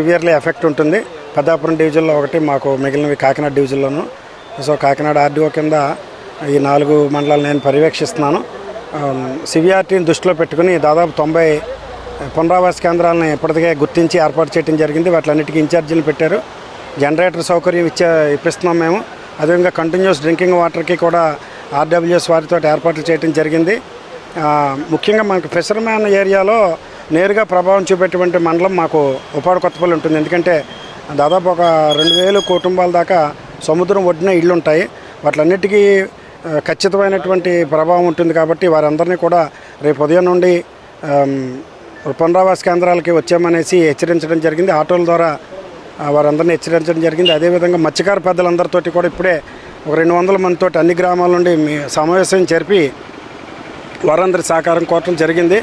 Severely effect ఉంటుంది. పెద్దాపురం డివిజన్లో ఒకటి మాకు మిగిలినవి కాకినాడ డివిజన్లోను. సో కాకినాడ ఆర్డీఓ కింద ఈ నాలుగు మండలాలు నేను పర్యవేక్షిస్తున్నాను. సివియారిటీని దృష్టిలో పెట్టుకుని దాదాపు తొంభై పునరావాస కేంద్రాలను ఇప్పటికే గుర్తించి ఏర్పాటు చేయడం జరిగింది. వాటిలన్నిటికీ ఇన్ఛార్జీలు పెట్టారు. జనరేటర్ సౌకర్యం ఇచ్చే ఇప్పిస్తున్నాం మేము. అదేవిధంగా కంటిన్యూస్ డ్రింకింగ్ వాటర్కి కూడా ఆర్డబ్ల్యూఎస్ వారితో ఏర్పాట్లు చేయడం జరిగింది. ముఖ్యంగా మనకు ఫిషర్మ్యాన్ ఏరియాలో నేరుగా ప్రభావం చూపేటువంటి మండలం మాకు ఉపాడు కొత్తపల్లి ఉంటుంది. ఎందుకంటే దాదాపు ఒక రెండు వేలు కుటుంబాల దాకా సముద్రం ఒడ్డున ఇళ్ళు ఉంటాయి వాటిలన్నిటికీ ఖచ్చితమైనటువంటి ప్రభావం ఉంటుంది కాబట్టి వారందరినీ కూడా రేపు ఉదయం నుండి పునరావాస కేంద్రాలకి వచ్చామనేసి హెచ్చరించడం జరిగింది. ఆటోల ద్వారా వారందరినీ హెచ్చరించడం జరిగింది. అదేవిధంగా మత్స్యకార పెద్దలందరితోటి కూడా ఇప్పుడే ఒక రెండు వందల మందితో అన్ని గ్రామాల నుండి సమావేశం జరిపి వారందరి సహకారం కోరటం జరిగింది.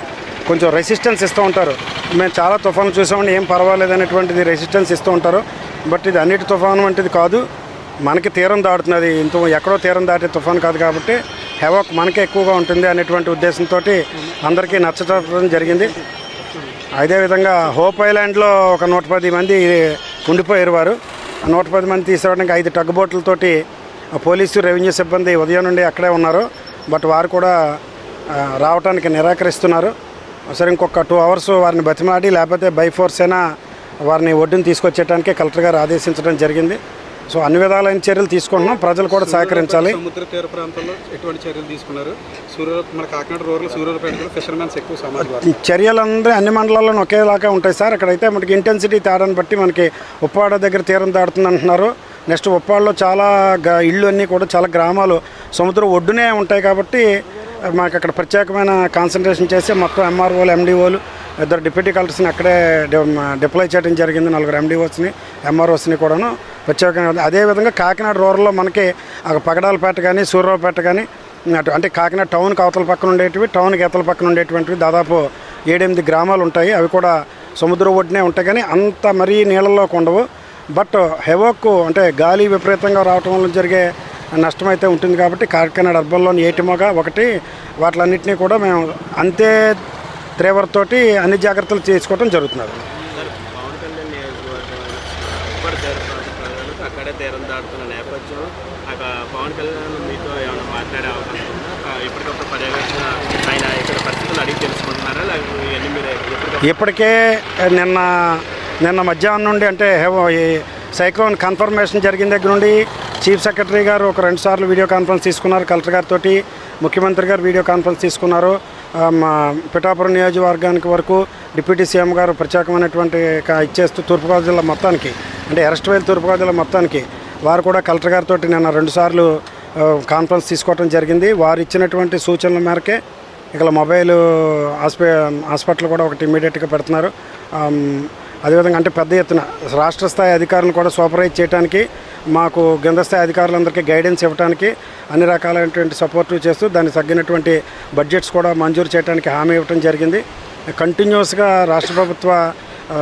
కొంచెం రెసిస్టెన్స్ ఇస్తూ ఉంటారు. మేము చాలా తుఫాను చూసామండి ఏం పర్వాలేదు అనేటువంటిది రెసిస్టెన్స్ ఇస్తూ ఉంటారు. బట్ ఇది అన్నిటి తుఫాను వంటిది కాదు. మనకి తీరం దాటుతున్నది. ఇంత ఎక్కడో తీరం దాటే తుఫాను కాదు కాబట్టి హెవాక్ మనకే ఎక్కువగా ఉంటుంది అనేటువంటి ఉద్దేశంతో అందరికీ నచ్చటం జరిగింది. అదేవిధంగా హోప్ ఐలాండ్లో ఒక నూట పది మంది ఉండిపోయారు వారు. ఆ నూట పది మంది తీసుకురావడానికి ఐదు టగ్ బోట్లతోటి పోలీసు రెవెన్యూ సిబ్బంది ఉదయం నుండి అక్కడే ఉన్నారు. బట్ వారు కూడా రావడానికి నిరాకరిస్తున్నారు. సరే ఇంకొక టూ అవర్స్ వారిని బతిమాడి లేకపోతే బై ఫోర్స్ అయినా వారిని ఒడ్డుని తీసుకొచ్చేయడానికి కలెక్టర్ గారు ఆదేశించడం జరిగింది. సో అన్ని విధాలైన చర్యలు తీసుకుంటున్నాం. ప్రజలు కూడా సహకరించాలి. సముద్ర తీర ప్రాంతంలో ఎటువంటి చర్యలు తీసుకున్నారు? సూర్య మన కాకినాడ రూరల్ సూర్యాపేటలో ఫిషర్మెన్స్ ఎక్కువ చర్యలందరూ అన్ని మండలాల్లోనూ ఒకేలాగా ఉంటాయి సార్. అక్కడైతే మనకి ఇంటెన్సిటీ తేడాన్ని బట్టి మనకి ఉప్పాడ దగ్గర తీరం దాటుతుంది అంటున్నారు నెక్స్ట్ ఉప్పాడలో చాలా ఇళ్ళు అన్నీ కూడా చాలా గ్రామాలు సముద్రం ఒడ్డునే ఉంటాయి కాబట్టి మాకు అక్కడ ప్రత్యేకమైన కాన్సన్ట్రేషన్ చేసి మొత్తం ఎంఆర్ఓలు ఎండిఓలు ఇద్దరు డిప్యూటీ కలెక్టర్స్ని అక్కడే డిప్లాయ్ చేయడం జరిగింది. నలుగురు ఎండిఓస్ని ఎంఆర్ఓస్ని కూడాను ప్రత్యేకంగా అదేవిధంగా కాకినాడ రూరల్లో మనకి అక్కడ పగడాలపేట కానీ సూర్యరావుపేట కానీ అటు అంటే కాకినాడ టౌన్కి అవతల పక్కన ఉండేటివి టౌన్కి అవతల పక్కన ఉండేటువంటివి దాదాపు ఏడెనిమిది గ్రామాలు ఉంటాయి. అవి కూడా సముద్రం ఒడ్డునే ఉంటాయి కానీ అంత మరీ నీళ్ళలోకి ఉండవు. బట్ హెవోక్ అంటే గాలి విపరీతంగా రావటం వల్ల జరిగే నష్టం అయితే ఉంటుంది కాబట్టి కాకినాడ అర్బన్లోని ఏటిమొగ ఒకటి వాటిలన్నింటినీ కూడా మేము అంతే తీవ్రతోటి అన్ని జాగ్రత్తలు తీసుకోవడం జరుగుతున్నది. సార్ పవన్ అక్కడే తీరం కళ్యాణ్ మీతో ఏమైనా మాట్లాడే అవకాశం ఉందా? ఆ, ఎప్పటికప్పుడు పర్యవేక్షణ ఆయన ఇక్కడ పరిస్థితులు అడిగి తెలుసుకుంటున్నారా? లేకపోతే ఇవన్నీ మీరు ఎప్పటికప్పుడు ఇప్పటికే నిన్న నిన్న మధ్యాహ్నం నుండి అంటే సైక్లోన్ కన్ఫర్మేషన్ జరిగిన దగ్గర నుండి చీఫ్ సెక్రటరీ గారు ఒక రెండు సార్లు వీడియో కాన్ఫరెన్స్ తీసుకున్నారు. కలెక్టర్ గారితో ముఖ్యమంత్రి గారు వీడియో కాన్ఫరెన్స్ తీసుకున్నారు. మా పిఠాపురం నియోజకవర్గానికి వరకు డిప్యూటీ సీఎం గారు ప్రత్యేకమైనటువంటి ఇచ్చేస్తూ తూర్పుగోదావరి జిల్లా మొత్తానికి అంటే అరెస్ట్ వేలు తూర్పుగోదావరి జిల్లా మొత్తానికి వారు కూడా కలెక్టర్ గారితో నిన్న రెండుసార్లు కాన్ఫరెన్స్ తీసుకోవడం జరిగింది. వారు ఇచ్చినటువంటి సూచనల మేరకే ఇక్కడ మొబైల్ హాస్పి హాస్పిటల్ కూడా ఒకటి ఇమీడియట్గా పెడుతున్నారు. అదేవిధంగా అంటే పెద్ద ఎత్తున రాష్ట్ర స్థాయి అధికారులను కూడా సూపర్వైజ్ చేయడానికి మాకు కింద స్థాయి అధికారులందరికీ గైడెన్స్ ఇవ్వడానికి అన్ని రకాలైనటువంటి సపోర్టు చేస్తూ దానికి తగ్గినటువంటి బడ్జెట్స్ కూడా మంజూరు చేయడానికి హామీ ఇవ్వడం జరిగింది. కంటిన్యూస్గా రాష్ట్ర ప్రభుత్వ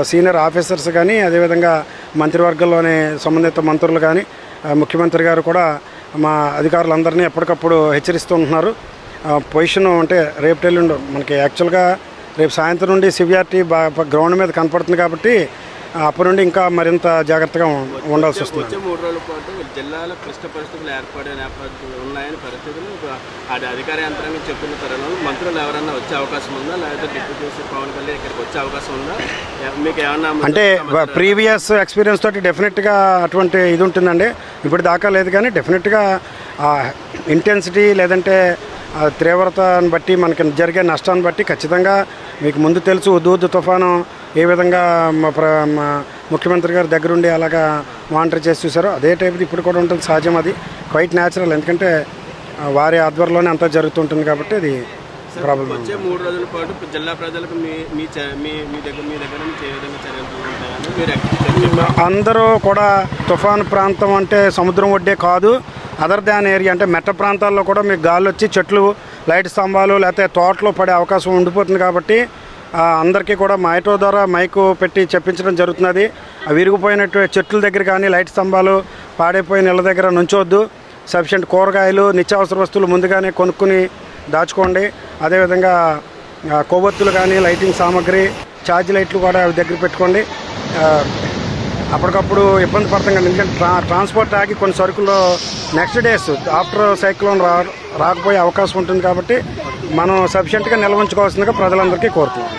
సీనియర్ ఆఫీసర్స్ కానీ అదేవిధంగా మంత్రివర్గంలోని సంబంధిత మంత్రులు కానీ ముఖ్యమంత్రి గారు కూడా మా అధికారులందరినీ ఎప్పటికప్పుడు హెచ్చరిస్తూ ఉంటున్నారు. పొజిషన్ అంటే రేపు ఎల్లుండు మనకి యాక్చువల్గా రేపు సాయంత్రం నుండి సివిఆర్టీ గ్రౌండ్ మీద కనపడుతుంది కాబట్టి అప్పటి నుండి ఇంకా మరింత జాగ్రత్తగా ఉండాల్సి వస్తుంది. వచ్చే మూడు రోజుల పాటు జిల్లాలో క్లిష్ట పరిస్థితులు ఏర్పడే ఉన్నాయని పరిస్థితులు అది అధికార యంత్రాంగం చెప్తున్న తరుణంలో మంత్రులు ఎవరన్నా వచ్చే అవకాశం ఉందా? లేకపోతే డిప్యూటీ పవన్ కళ్యాణ్ ఇక్కడికి వచ్చే అవకాశం ఉందా? మీకు ఏమన్నా అంటే ప్రీవియస్ ఎక్స్పీరియన్స్ తోటి డెఫినెట్గా అటువంటి ఇది ఉంటుందండి. ఇప్పుడు దాకా లేదు కానీ డెఫినెట్గా ఇంటెన్సిటీ లేదంటే తీవ్రతను బట్టి మనకి జరిగే నష్టాన్ని బట్టి ఖచ్చితంగా మీకు ముందు తెలుసు ఉద్దు తుఫాను ఏ విధంగా మా ప్ర మా ముఖ్యమంత్రి గారి దగ్గరుండి అలాగా మానిటర్ చేసి చూసారో అదే టైప్ ఇప్పుడు కూడా ఉంటుంది సహజం అది. క్వైట్ న్యాచురల్ ఎందుకంటే వారి ఆధ్వర్యంలోనే అంతా జరుగుతుంటుంది కాబట్టి అది ప్రాబ్లం వచ్చే మూడు రోజుల పాటు జిల్లా ప్రజలకు మీ మీ చ- మీ మీ దగ్గర మీ దగ్గర నుంచి ఏ విధంగా చర్యలు తీసుకుంటారని మీరు ఎక్స్పెక్ట్ చెప్పారు అందరూ కూడా తుఫాను ప్రాంతం అంటే సముద్రం ఒడ్డే కాదు. అదర్ దాన్ ఏరియా అంటే మెట్ట ప్రాంతాల్లో కూడా మీకు గాలి వచ్చి చెట్లు లైట్ స్తంభాలు లేకపోతే తోటలో పడే అవకాశం ఉండిపోతుంది కాబట్టి అందరికీ కూడా మైటో ద్వారా మైకు పెట్టి చెప్పించడం జరుగుతున్నది. విరిగిపోయినట్టు చెట్ల దగ్గర కానీ లైట్ స్తంభాలు పాడైపోయిన ఇళ్ళ దగ్గర నుంచోద్దు. సఫిషియంట్ కూరగాయలు నిత్యావసర వస్తువులు ముందుగానే కొనుక్కుని దాచుకోండి. అదేవిధంగా కొవ్వొత్తులు కానీ లైటింగ్ సామాగ్రి ఛార్జ్ లైట్లు కూడా అవి దగ్గర పెట్టుకోండి. అప్పటికప్పుడు ఇబ్బంది పడతాం కదా. ఎందుకంటే ట్రా ట్రాన్స్పోర్ట్ ఆగి కొన్ని సరుకులు నెక్స్ట్ డేస్ ఆఫ్టర్ సైక్లోన్ రా రాకపోయే అవకాశం ఉంటుంది కాబట్టి మనం సఫిషియెంట్గా నిల్వ ఉంచుకోవాల్సిందిగా ప్రజలందరికీ కోరుతున్నాం.